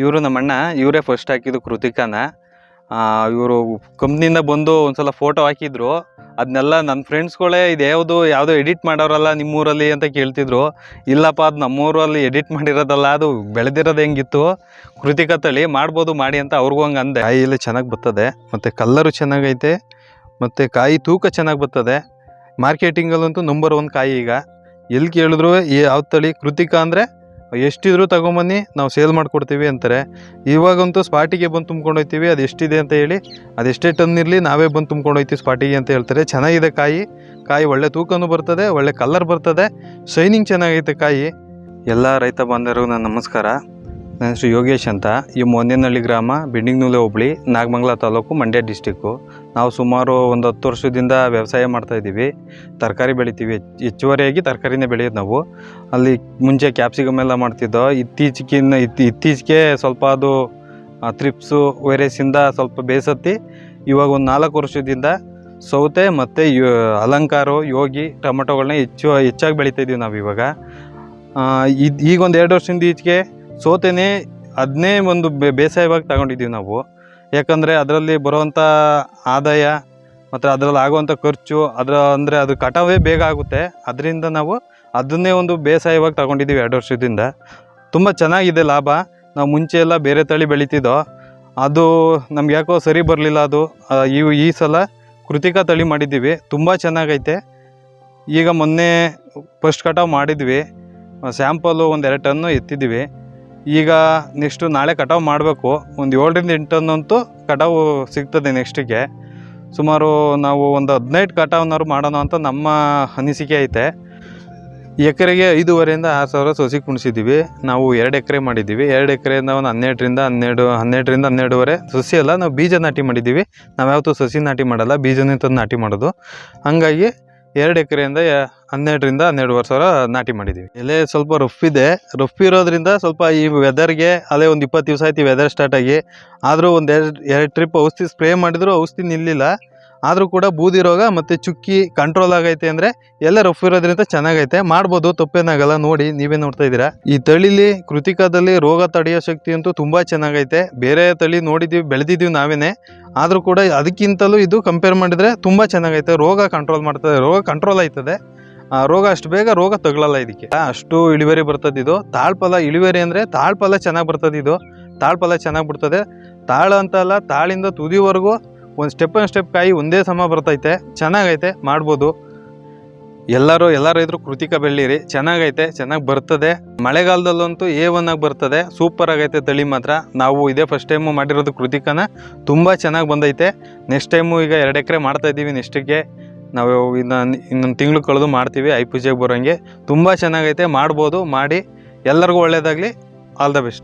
ಇವರು ನಮ್ಮ ಅಣ್ಣ, ಇವರೇ ಫಸ್ಟ್ ಹಾಕಿದ್ದು ಕೃತಿಕನ. ಇವರು ಕಂಪ್ನಿಯಿಂದ ಬಂದು ಒಂದ್ಸಲ ಫೋಟೋ ಹಾಕಿದ್ರು. ಅದನ್ನೆಲ್ಲ ನನ್ನ ಫ್ರೆಂಡ್ಸ್ಗಳೇ ಇದು ಯಾವುದು, ಯಾವುದೋ ಎಡಿಟ್ ಮಾಡೋರಲ್ಲ ನಿಮ್ಮೂರಲ್ಲಿ ಅಂತ ಕೇಳ್ತಿದ್ರು. ಇಲ್ಲಪ್ಪ, ಅದು ನಮ್ಮೂರಲ್ಲಿ ಎಡಿಟ್ ಮಾಡಿರೋದಲ್ಲ, ಅದು ಬೆಳೆದಿರೋದು ಹೆಂಗಿತ್ತು? ಕೃತಿಕ ತಳಿ ಮಾಡ್ಬೋದು, ಮಾಡಿ ಅಂತ ಅವ್ರಿಗೂ ಹಂಗೆ ಅಂದೆ. ಕಾಯಿಯಲ್ಲಿ ಚೆನ್ನಾಗಿ ಬರ್ತದೆ, ಮತ್ತು ಕಲ್ಲರು ಚೆನ್ನಾಗೈತೆ, ಮತ್ತು ಕಾಯಿ ತೂಕ ಚೆನ್ನಾಗಿ ಬರ್ತದೆ. ಮಾರ್ಕೆಟಿಂಗಲ್ಲಂತೂ ನಂಬರ್ ಒನ್ ಕಾಯಿ ಈಗ. ಎಲ್ಲಿ ಕೇಳಿದ್ರು ಯಾವ ತಳಿ ಕೃತಿಕ ಅಂದರೆ ಎಷ್ಟಿದ್ರು ತಗೊಂಬನ್ನಿ, ನಾವು ಸೇಲ್ ಮಾಡಿಕೊಡ್ತೀವಿ ಅಂತಾರೆ. ಇವಾಗಂತೂ ಸ್ಪಾಟಿಗೆ ಬಂದು ತುಂಬ್ಕೊಂಡು ಹೋಗ್ತೀವಿ ಅದು ಎಷ್ಟಿದೆ ಅಂತ ಹೇಳಿ. ಅದೆಷ್ಟೇ ಟನ್ ಇರಲಿ ನಾವೇ ಬಂದು ತುಂಬ್ಕೊಂಡು ಹೋಗ್ತೀವಿ ಸ್ಪಾಟಿಗೆ ಅಂತ ಹೇಳ್ತಾರೆ. ಚೆನ್ನಾಗಿದೆ ಕಾಯಿ. ಕಾಯಿ ಒಳ್ಳೆ ತೂಕನೂ ಬರ್ತದೆ, ಒಳ್ಳೆ ಕಲರ್ ಬರ್ತದೆ. ಶೈನಿಂಗ್ ಚೆನ್ನಾಗೈತೆ ಕಾಯಿ. ಎಲ್ಲ ರೈತ ಬಾಂಧವರಿಗೂ ನನ್ನ ನಮಸ್ಕಾರ. ನನ್ನ ಹೆಸರು ಯೋಗೇಶ್ ಅಂತ. ಈ ಮೊನ್ನೆನಹಳ್ಳಿ ಗ್ರಾಮ, ಬಿಂಡಿಂಗ್ನೂಲೆ ಹೋಬಳಿ, ನಾಗಮಂಗಲ ತಾಲೂಕು, ಮಂಡ್ಯ ಡಿಸ್ಟಿಕ್ಕು ನಾವು ಸುಮಾರು ಒಂದು ಹತ್ತು ವರ್ಷದಿಂದ ವ್ಯವಸಾಯ ಮಾಡ್ತಾ ಇದ್ದೀವಿ. ತರಕಾರಿ ಬೆಳಿತೀವಿ. ಹೆಚ್ಚ್- ಹೆಚ್ಚುವರಿಯಾಗಿ ತರಕಾರಿನೇ ಬೆಳೆಯೋದು ನಾವು. ಅಲ್ಲಿ ಮುಂಚೆ ಕ್ಯಾಪ್ಸಿಕಮ್ ಎಲ್ಲ ಮಾಡ್ತಿದ್ದೋ ಇತ್ತೀಚೆಗಿನ ಇತ್ತಿ, ಇತ್ತೀಚೆಗೆ ಸ್ವಲ್ಪ ಅದು ತ್ರಿಪ್ಸು ವೈರಸಿಂದ ಸ್ವಲ್ಪ ಬೇಸತ್ತಿ, ಇವಾಗ ಒಂದು ನಾಲ್ಕು ವರ್ಷದಿಂದ ಸೌತೆ ಮತ್ತು ಅಲಂಕಾರ, ಯೋಗಿ ಟೊಮೆಟೊಗಳನ್ನ ಹೆಚ್ಚು, ಹೆಚ್ಚಾಗಿ ಬೆಳಿತಾ ಇದ್ದೀವಿ ನಾವು ಇವಾಗ. ಇದು ಈಗ ಒಂದು ಎರಡು ವರ್ಷದಿಂದ ಈಚೆಗೆ ಸೌತೆನೇ ಅದನ್ನೇ ಒಂದು ಬೇಸಾಯವಾಗಿ ತಗೊಂಡಿದ್ದೀವಿ ನಾವು. ಯಾಕಂದರೆ ಅದರಲ್ಲಿ ಬರುವಂಥ ಆದಾಯ ಮತ್ತು ಅದರಲ್ಲಿ ಆಗುವಂಥ ಖರ್ಚು ಅದರ ಅಂದರೆ ಅದು ಕಟಾವೇ ಬೇಗ ಆಗುತ್ತೆ. ಅದರಿಂದ ನಾವು ಅದನ್ನೇ ಒಂದು ಬೇಸಾಯವಾಗಿ ತಗೊಂಡಿದ್ದೀವಿ ಎರಡು ವರ್ಷದಿಂದ. ತುಂಬ ಚೆನ್ನಾಗಿದೆ ಲಾಭ. ನಾವು ಮುಂಚೆ ಎಲ್ಲ ಬೇರೆ ತಳಿ ಬೆಳೀತಿದ್ದೋ, ಅದು ನಮ್ಗೆ ಯಾಕೋ ಸರಿ ಬರಲಿಲ್ಲ ಅದು. ಈ ಈ ಸಲ ಕೃತಿಕ ತಳಿ ಮಾಡಿದ್ದೀವಿ. ತುಂಬ ಚೆನ್ನಾಗೈತೆ. ಈಗ ಮೊನ್ನೆ ಫಸ್ಟ್ ಕಟಾವು ಮಾಡಿದ್ವಿ. ಸ್ಯಾಂಪಲು ಒಂದು ಎರಡು ಟನ್ನು ಎತ್ತಿದ್ದೀವಿ. ಈಗ ನೆಕ್ಸ್ಟು ನಾಳೆ ಕಟಾವು ಮಾಡಬೇಕು. ಒಂದು ಏಳರಿಂದ ಎಂಟನ್ನಂತೂ ಕಟಾವು ಸಿಗ್ತದೆ ನೆಕ್ಸ್ಟಿಗೆ ಸುಮಾರು ನಾವು ಒಂದು ಹದಿನೈದು ಕಟಾವನ್ನಾರು ಮಾಡೋಣ ಅಂತ ನಮ್ಮ ಅನಿಸಿಕೆ ಐತೆ. ಎಕರೆಗೆ ಐದೂವರೆಯಿಂದ ಆರು ಸಾವಿರ ಸಸಿ ಕುಣಿಸಿದ್ದೀವಿ ನಾವು ಎರಡು ಎಕರೆ ಮಾಡಿದ್ದೀವಿ ಎರಡು ಎಕರೆಯಿಂದ ಒಂದು ಹನ್ನೆರಡರಿಂದ ಹನ್ನೆರಡು, ಹನ್ನೆರಡರಿಂದ ಹನ್ನೆರಡುವರೆ ಸಸಿ ಅಲ್ಲ, ನಾವು ಬೀಜ ನಾಟಿ ಮಾಡಿದ್ದೀವಿ ನಾವು ಯಾವತ್ತೂ ಸಸಿ ನಾಟಿ ಮಾಡಲ್ಲ, ಬೀಜನೇ ತಂದು ನಾಟಿ ಮಾಡೋದು. ಹಂಗಾಗಿ ಎರಡು ಎಕರೆಯಿಂದ ಹನ್ನೆರಡರಿಂದ ಹನ್ನೆರಡುವರೆ ಸಾವಿರ ನಾಟಿ ಮಾಡಿದ್ದೀವಿ. ಎಲೆ ಸ್ವಲ್ಪ ರಫ್ ಇದೆ. ರಫ್ ಇರೋದ್ರಿಂದ ಸ್ವಲ್ಪ ಈ ವೆದರ್ಗೆ ಅಲ್ಲೇ ಒಂದು ಇಪ್ಪತ್ತು ದಿವಸ ಆಯ್ತು ವೆದರ್ ಸ್ಟಾರ್ಟ್ ಆಗಿ. ಆದರೂ ಒಂದು ಎರಡು ಎರಡು ಟ್ರಿಪ್ ಔಷಧಿ ಸ್ಪ್ರೇ ಮಾಡಿದ್ರು ಔಷಧಿ ನಿಲ್ಲಿಲ್ಲ. ಆದರೂ ಕೂಡ ಬೂದಿ ರೋಗ ಮತ್ತು ಚುಕ್ಕಿ ಕಂಟ್ರೋಲ್ ಆಗೈತೆ ಅಂದರೆ ಎಲ್ಲ ರಫ್ ಇರೋದ್ರಿಂದ ಚೆನ್ನಾಗೈತೆ. ಮಾಡ್ಬೋದು, ತಪ್ಪೇನಾಗಲ್ಲ, ನೋಡಿ, ನೀವೇ ನೋಡ್ತಾ ಇದ್ದೀರಾ? ಈ ತಳಿಲಿ ಕೃತಿಕದಲ್ಲಿ ರೋಗ ತಡೆಯೋ ಶಕ್ತಿ ಅಂತೂ ತುಂಬ ಚೆನ್ನಾಗೈತೆ. ಬೇರೆ ತಳಿ ನೋಡಿದ್ದೀವಿ ಬೆಳೆದಿದ್ದೀವಿ ನಾವೇನೆ. ಆದರೂ ಕೂಡ ಅದಕ್ಕಿಂತಲೂ ಇದು ಕಂಪೇರ್ ಮಾಡಿದರೆ ತುಂಬ ಚೆನ್ನಾಗೈತೆ. ರೋಗ ಕಂಟ್ರೋಲ್ ಮಾಡ್ತದೆ, ರೋಗ ಕಂಟ್ರೋಲ್ ಆಯ್ತದೆ. ರೋಗ ಅಷ್ಟು ಬೇಗ ರೋಗ ತಗೊಳ್ಳಲ್ಲ ಇದಕ್ಕೆ. ಅಷ್ಟು ಇಳುವರಿ ಬರ್ತದಿದು ಇದು. ತಾಳ್ಫಲ ಇಳುವರಿ ಅಂದರೆ ತಾಳ್ಪಲ ಚೆನ್ನಾಗಿ ಬರ್ತದಿದು ಇದು. ತಾಳ್ಫಲ ಚೆನ್ನಾಗಿ ಬಿಡ್ತದೆ. ತಾಳ ಅಂತ ಅಲ್ಲ, ತಾಳಿಂದ ತುದಿವರೆಗೂ ಒಂದು ಸ್ಟೆಪ್ ಆ್ಯಂಡ್ ಸ್ಟೆಪ್ ಕಾಯಿ ಒಂದೇ ಸಮ ಬರ್ತೈತೆ, ಚೆನ್ನಾಗೈತೆ, ಮಾಡ್ಬೋದು. ಎಲ್ಲರೂ, ಎಲ್ಲ ರೈತರು ಕೃತಿಕ ಬೆಳ್ಳೀರಿ, ಚೆನ್ನಾಗೈತೆ, ಚೆನ್ನಾಗಿ ಬರ್ತದೆ. ಮಳೆಗಾಲದಲ್ಲಂತೂ ಎ ಒನ್ ಆಗಿ ಬರ್ತದೆ ಸೂಪರ್ ಆಗೈತೆ ತಳಿ ಮಾತ್ರ. ನಾವು ಇದೇ ಫಸ್ಟ್ ಟೈಮು ಮಾಡಿರೋದು ಕೃತಿಕನ, ತುಂಬ ಚೆನ್ನಾಗಿ ಬಂದೈತೆ. ನೆಕ್ಸ್ಟ್ ಟೈಮು ಈಗ ಎರಡು ಎಕರೆ ಮಾಡ್ತಾ ಇದ್ದೀವಿ ನೆಕ್ಸ್ಟಿಗೆ ನಾವು ಇನ್ನೊಂದು ಇನ್ನೊಂದು ತಿಂಗಳು ಕಳೆದು ಮಾಡ್ತೀವಿ, ಐ ಪೂಜೆಗೆ ಬರೋಂಗೆ. ತುಂಬ ಚೆನ್ನಾಗೈತೆ, ಮಾಡ್ಬೋದು, ಮಾಡಿ. ಎಲ್ಲರಿಗೂ ಒಳ್ಳೆಯದಾಗಲಿ ಆಲ್ ದ ಬೆಸ್ಟ್